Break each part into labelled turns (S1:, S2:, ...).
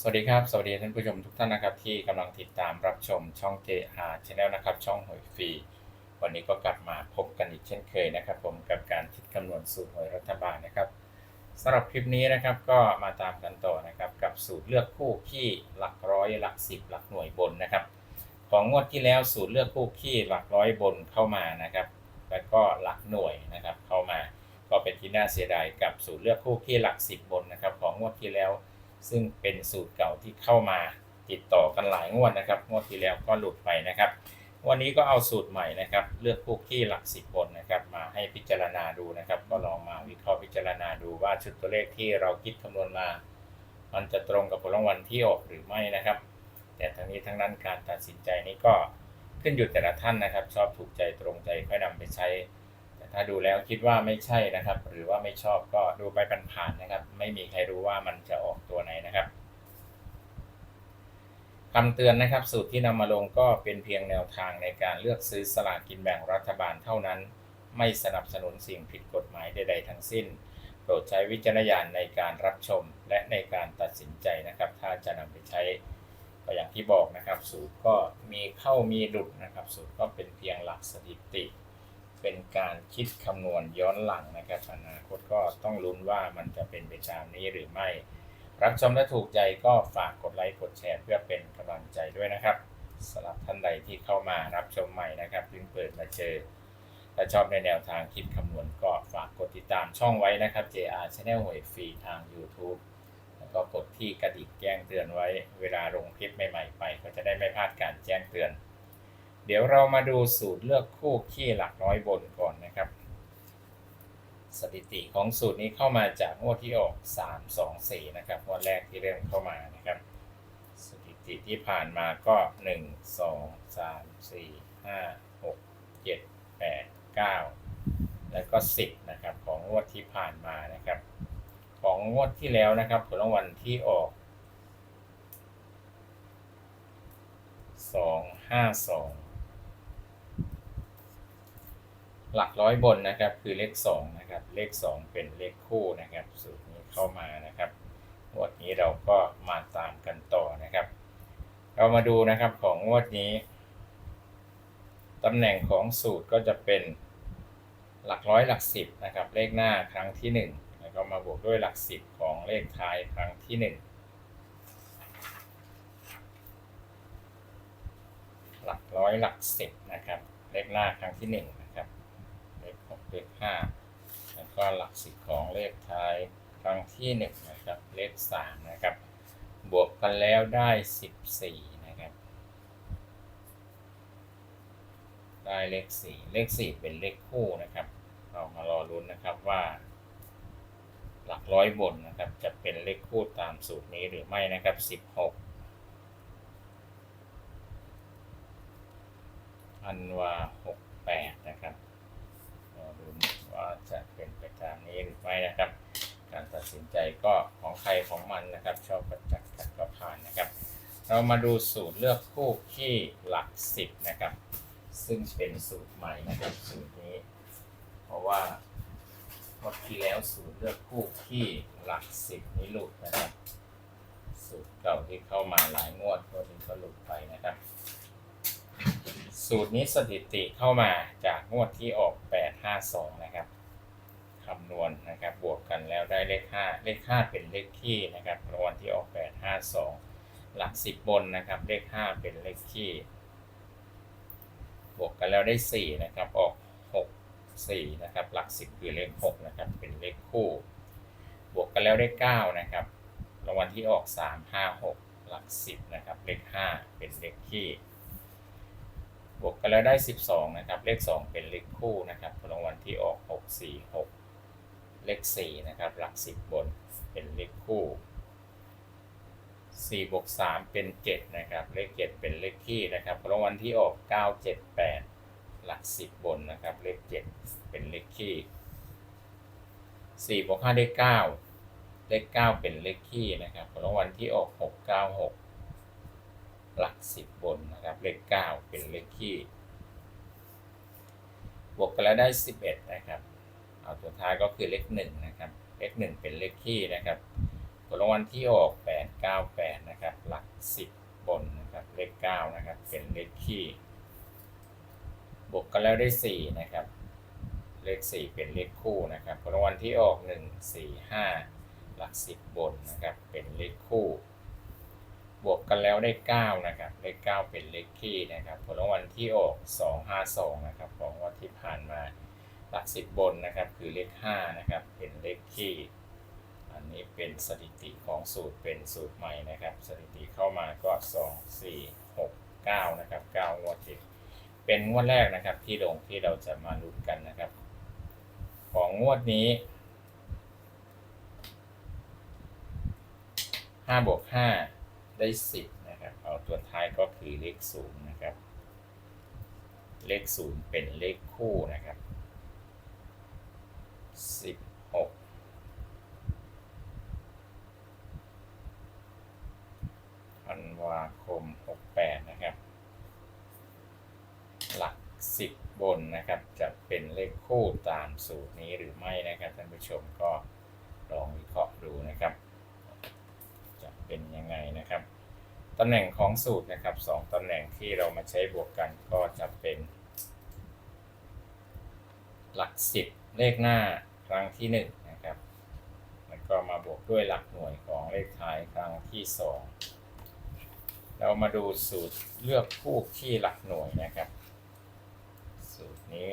S1: สวัสดีครับ สวัสดีท่านผู้ชมทุกท่านนะครับ ที่กำลังติดตามรับชมช่อง JR Channel นะครับ ช่องหวยฟรี วันนี้ก็กลับมาพบกันอีกเช่นเคยนะครับ ผมกับการคิดคำนวณสูตรหวยรัฐบาลนะครับสำหรับคลิปนี้นะครับก็มาตามกันต่อนะครับกับสูตรเลือกคู่ขี้หลักร้อยหลักสิบหลักหน่วยบนนะครับ ของงวดที่แล้วสูตรเลือกคู่ขี้หลักร้อยบนเข้ามานะครับ แล้วก็หลักหน่วยนะครับเข้ามา ก็เป็นที่น่าเสียดายกับสูตรเลือกคู่ขี้หลักสิบบนนะครับ ของงวดที่แล้ว ซึ่งเป็นสูตรเก่าที่เข้ามาติดต่อกันหลายงวดนะครับงวดที่แล้วก็หลุดไปนะครับวันนี้ก็เอาสูตรใหม่นะครับ เลือกคู่ขี้หลักสิบบนนะครับ มาให้พิจารณาดูนะครับ ก็ลองมาวิเคราะห์พิจารณาดูว่าชุดตัวเลขที่เราคิดคำนวณมา มันจะตรงกับผลรางวัลที่ออกหรือไม่นะครับ แต่ทั้งนี้ทั้งนั้นการตัดสินใจนี้ก็ขึ้นอยู่แต่ละท่านนะครับ ชอบถูกใจตรงใจค่อยนำไปใช้ ถ้าดูแล้วคิดว่าไม่ใช่นะครับ หรือว่าไม่ชอบก็ดูไปผ่านๆนะครับ ไม่มีใครรู้ว่ามันจะออกตัวไหนนะครับคำเตือนนะครับ สูตรที่นำมาลงก็เป็นเพียงแนวทางในการเลือกซื้อสลากกินแบ่งรัฐบาลเท่านั้น ไม่สนับสนุนสิ่งผิดกฎหมายใดๆทั้งสิ้น โปรดใช้วิจารณญาณในการรับชมและในการตัดสินใจนะครับ ถ้าจะนำไปใช้ก็อย่างที่บอกนะครับ สูตรก็มีเข้ามีหลุดนะครับ สูตรก็เป็นเพียงหลักสถิติ เป็นการคิดคำนวณย้อนหลังนะครับอนาคตก็ต้องลุ้นว่ามันจะเป็นไปตามนี้หรือไม่ รับชมและถูกใจก็ฝากกดไลค์กดแชร์เพื่อเป็นกำลังใจด้วยนะครับสำหรับท่านใดที่เข้ามารับชมใหม่นะครับเพิ่งเปิดมาเจอถ้าชอบในแนวทางคิดคำนวณก็ฝากกดติดตามช่องไว้นะครับ JR Channel หวยฟรีทาง YouTube แล้วก็กดที่กระดิ่งแจ้งเตือนไว้ เวลาลงคลิปใหม่ๆไป ก็จะได้ไม่พลาดการแจ้งเตือน เดี๋ยวเรามาดูสูตรเลือกคู่ขี้หลักร้อยบนก่อนนะครับ สถิติของสูตรนี้เข้ามาจากงวดที่ออก 3 2 4 นะครับงวดแรกที่เริ่มเข้ามานะครับ สถิติที่ผ่านมาก็ 1 2 3 4 5 6 7 8 9 แล้วก็ 10 นะครับ ของงวดที่ผ่านมานะครับ ของงวดที่แล้วนะครับผลรางวัลที่ออก2 5 2 หลักร้อยบนนะครับคือเลข2นะครับเลข 2 เป็นเลขคู่นะครับสูตรนี้เข้ามานะครับงวดนี้เราก็มาตามกันต่อนะครับ เรามาดูนะครับของงวดนี้ตำแหน่งของสูตรก็จะเป็นหลักร้อยหลักสิบนะครับ เลขหน้าครั้งที่ 1 แล้วก็มาบวกด้วยหลักสิบของเลขท้ายครั้งที่ 1 หลักร้อยหลักสิบนะครับ เลขหน้าครั้งที่1นะครับ เลขห้าแล้วก็หลักสิบของเลขท้ายครั้งที่หนึ่งนะครับเลขสามนะครับ บวกกันแล้วได้สิบสี่นะครับ ได้เลขสี่เลขสี่เป็นเลขคู่นะครับ เรามารอรุ้นนะครับว่า หลักร้อยบนนะครับ จะเป็นเลขคู่ตามสูตรนี้หรือไม่นะครับสิบหกอันว่าหกแปดนะครับ รอดูว่าจะเป็น ไปตามนี้หรือไม่นะครับ การตัดสินใจก็ของใครของมันนะครับ ชอบประจักษ์กันก็ผ่านนะครับ เรามาดูสูตรเลือกคู่ที่หลักสิบนะครับ ซึ่งเป็นสูตรใหม่นะครับสูตรนี้ เพราะว่าเมื่อที่แล้วสูตรเลือกคู่ที่หลักสิบนี้หลุดนะครับสูตรเก่าที่เข้ามาหลายงวดตัวนี้ก็หลุดไปนะครับ สูตรนี้สถิติเข้ามาจากงวดที่ออก 852 นะครับ คำนวณนะครับ บวกกันแล้วได้เลข 5 เลข 5 เป็นเลขที่นะครับรางวัลที่ออก 852 หลัก 10 บนนะครับ เลข 5 เป็นเลขที่ บวกกันแล้วได้ 4 นะครับ ออก 6 4 นะครับ หลัก 10 คือเลข 6 นะครับ เป็นเลขคู่ บวกกันแล้วได้ 9 นะครับ รางวัลที่ออก 3 5 6 หลัก 10 นะครับ เลข 5 เป็นเลขที่บวกกันแล้วได้ 12 นะครับ เลข 2 เป็นเลขคู่นะครับรางวัลที่ออก 6 4 6 เลข4นะครับ หลัก 10 บนเป็นเลขคู่4บวก3เป็น 7 นะครับ เลข 7 เป็นเลขที่นะครับรางวัลที่ออก 9 7 8 หลัก 10 บนนะครับ เลข 7 เป็นเลขที่4บวก5ได้ 9 เลข 9 เป็นเลขที่นะครับรางวัลที่ออก 6 9 6 หลักสิบบนนะครับ เลขเก้าเป็นเลขที่บวกกันแล้วได้สิบเอ็ดนะครับ เอาตัวท้ายก็คือเลขหนึ่งนะครับเลขหนึ่งเป็นเลขที่นะครับผลรางวัลที่ออกแปดเก้าแปดนะสิบบนนะครับ เลขเก้านะครับ เป็นเลขคี่ บวกกันแล้วได้สี่นะครับ เลขสี่เป็นเลขคู่นะครับผลรางวัลที่ออกหนึ่งสี่ห้าหลักสิบบนนะครับ เป็นเลขคู่ บวกกันแล้วได้เก้านะครับ เลขเก้าเป็นเลขคี่นะครับผลรางวัลที่ออกสองห้าสองนะครับของวันที่ผ่านมา หลักสิบบนนะครับ คือเลขห้านะครับ เป็นเลขคี่ อันนี้เป็นสถิติของสูตรเป็นสูตรใหม่นะครับ สถิติเข้ามาก็สองสี่หกเก้านะครับเก้างวดติดเป็นงวดแรกนะครับที่ลงที่เราจะมาลุ้นกันนะครับ ของงวดนี้ห้าบวกห้าได้สิบนะครับ เอาตัวท้ายก็คือเลขศูนย์นะครับ เลขศูนย์เป็นเลขคู่นะครับ สิบหกธันวาคม68นะครับ หลัก10บนนะครับ จะเป็นเลขคู่ตามสูตรนี้หรือไม่นะครับท่านผู้ชมก็ลองวิเคราะห์ดูนะครับ จะเป็นยังไงนะครับตำแหน่งของสูตรนะครับสองตำแหน่งที่เรามาใช้บวกกันก็จะเป็น หลัก 10 เลขหน้า ครั้งที่1นะครับแล้วก็มาบวกด้วยหลักหน่วยของเลขท้ายครั้งที่ 2 เรามาดูสูตรเลือกคู่ที่หลักหน่วยนะครับ สูตรนี้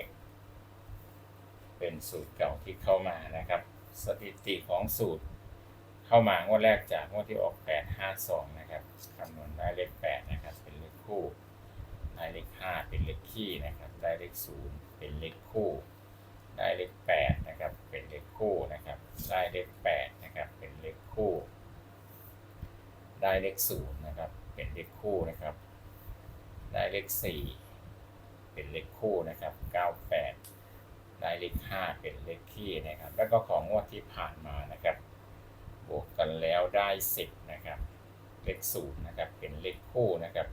S1: เป็นสูตรเก่าที่เข้ามานะครับ สถิติของสูตรเข้ามางวดแรกจากงวดที่ออก 852 นะครับคำนวณได้เลข 8 นะครับ เป็นเลขคู่ ได้เลข 5 เป็นเลขคี่นะครับ ได้เลข 0 เป็นเลขคู่ ได้เลข 8 ขคู่นะครับ ได้เลข8นะครับ เป็นเลขคู่ ได้เลข0นะครับ เป็นเลขคู่นะครับ ได้เลข4เป็นเลขคู่นะครับ98ได้เลข5เป็นเลขคี่นะครับ แล้วก็ของงวดที่ผ่านมานะครับ บวกกันแล้วได้10นะครับ เลข0นะครับ เป็นเลขคู่นะครับ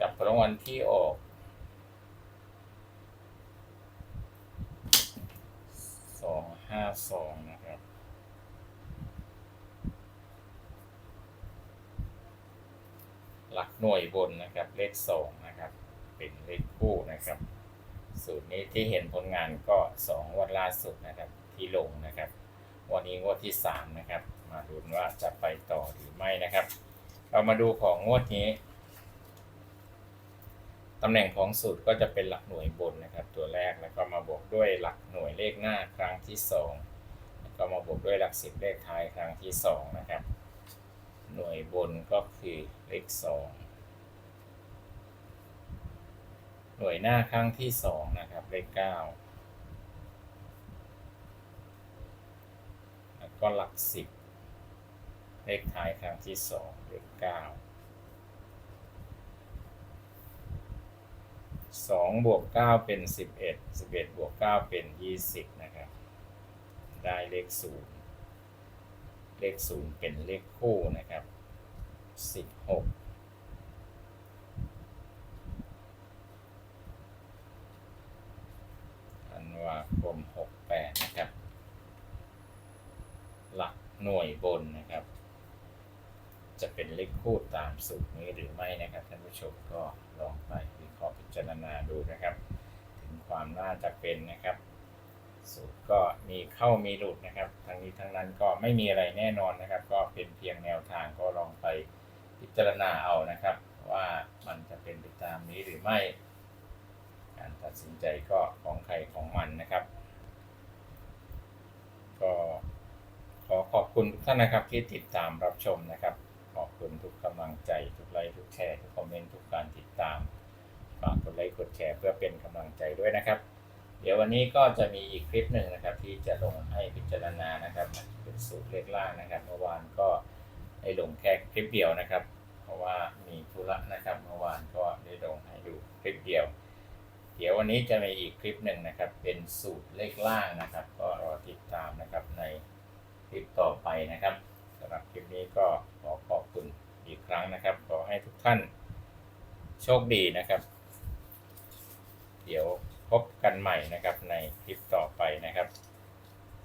S1: กับรางวัลที่ออก สอง ห้าสองนะครับ หลักหน่วยบนนะครับ เลขสองนะครับ เป็นเลขคู่นะครับ สูตรนี้ที่เห็นผลงานก็สองวันล่าสุดนะครับที่ลงนะครับ วันนี้งวดที่สามนะครับ มาดูว่าจะไปต่อหรือไม่นะครับ เรามาดูของงวดนี้ตำแหน่งของสูตรก็จะเป็นหลักหน่วยบนนะครับตัว กแล้วก็มาบวกด้วยหลักหน่วยเลขหน้าครั้งที่สองแล้วก็มาบวกด้วยหลักสิบเลขท้ายครั้งที่สองนะครับหน่วยบนก็คือเลขสองหน่วยหน้าครั้งที่สองนะครับเลขเก้าแล้วก็หลักสิบเลขท้ายครั้งที่สองเลขเก้าสองบวกเก้าเป็นสิบเอ็ดสิบเอ็ดบวกเก้าเป็นยี่สิบนะครับ ได้เลขศูนย์เลขศูนย์เป็นเลขคู่นะครับสิบหกธันวาคมหกแปดนะครับ หลักหน่วยบนนะครับ จะเป็นเลขคู่ตามสูตรนี้หรือไม่นะครับท่านผู้ชมก็ลองไป วิเคราะห์พิจารณาดูนะครับ ถึงความน่าจะเป็นนะครับ สูตรก็มีเข้ามีหลุดนะครับ ทั้งนี้ทั้งนั้นก็ไม่มีอะไรแน่นอนนะครับ ก็เป็นเพียงแนวทางก็ลองไปพิจารณาเอานะครับ ว่ามันจะเป็นไปตามนี้หรือไม่ การตัดสินใจก็ของใครของมันนะครับ ก็ขอขอบคุณทุกท่านนะครับที่ติดตามรับชมนะครับ ขอบคุณทุกกำลังใจ ทุกไลค์ทุกแชร์ทุกคอมเมนต์ทุกการติดตาม ฝากกดไลค์กดแชร์เพื่อเป็นกำลังใจด้วยนะครับ เดี๋ยววันนี้ก็จะมีอีกคลิปหนึ่งนะครับ ที่จะลงให้พิจารณานะครับเป็นสูตรเลขล่างนะครับเมื่อวานก็ได้ลงแค่คลิปเดียวนะครับ เพราะว่ามีธุระนะครับเมื่อวานก็ได้ลงให้ดูคลิปเดียว เดี๋ยววันนี้จะมีอีกคลิปหนึ่งนะครับ เป็นสูตรเลขล่างนะครับ ก็รอติดตามนะครับในคลิปต่อไปนะครับสำหรับคลิปนี้ก็ขอขอบคุณอีกครั้งนะครับขอให้ทุกท่านโชคดีนะครับ เดี๋ยวพบกันใหม่นะครับในคลิปต่อไปนะครับ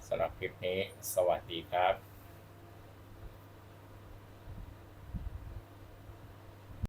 S1: สำหรับคลิปนี้ สวัสดีครับ